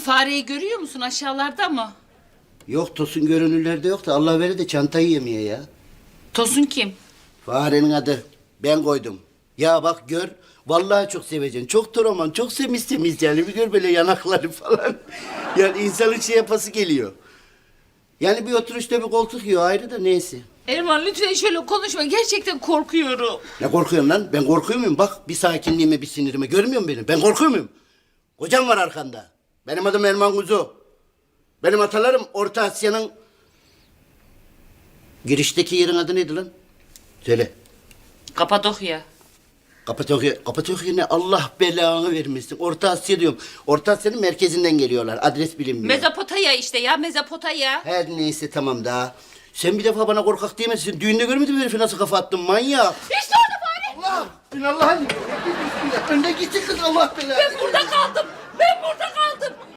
Fareyi görüyor musun aşağılarda mı? Yok Tosun görünürlerde yok da Allah verir de çantayı yemiyor ya. Tosun kim? Farenin adı. Ben koydum. Ya bak gör. Vallahi çok seveceksin. Çok toroman, çok semiz temiz yani. Bir gör böyle yanakları falan. yani insanın şey yapası geliyor. Yani bir oturuşta bir koltuk yiyor ayrı da neyse. Erman lütfen şöyle konuşma. Gerçekten korkuyorum. Ne korkuyorsun lan? Ben korkuyor muyum? Bak bir sakinliğime, bir sinirime. Görmüyor musun beni? Ben korkuyor muyum? Kocam var arkanda. Benim adım Erman Kuzu. Benim atalarım Orta Asya'nın... Girişteki yerin adı neydi lan? Söyle. Kapadokya. Kapadokya, Kapadokya ne? Allah belanı vermesin. Orta Asya diyorum. Orta Asya'nın merkezinden geliyorlar. Adres bilinmiyor. Mezopotamya işte ya Mezopotamya. Her neyse tamam daha. Sen bir defa bana korkak diyemezsin. Düğünde görmedin mi herifi nasıl kafa attın manyak? İşte orada fare. Allah! Bin Allah'ın! Önde gitsin kız Allah belanı. Ben burada kaldım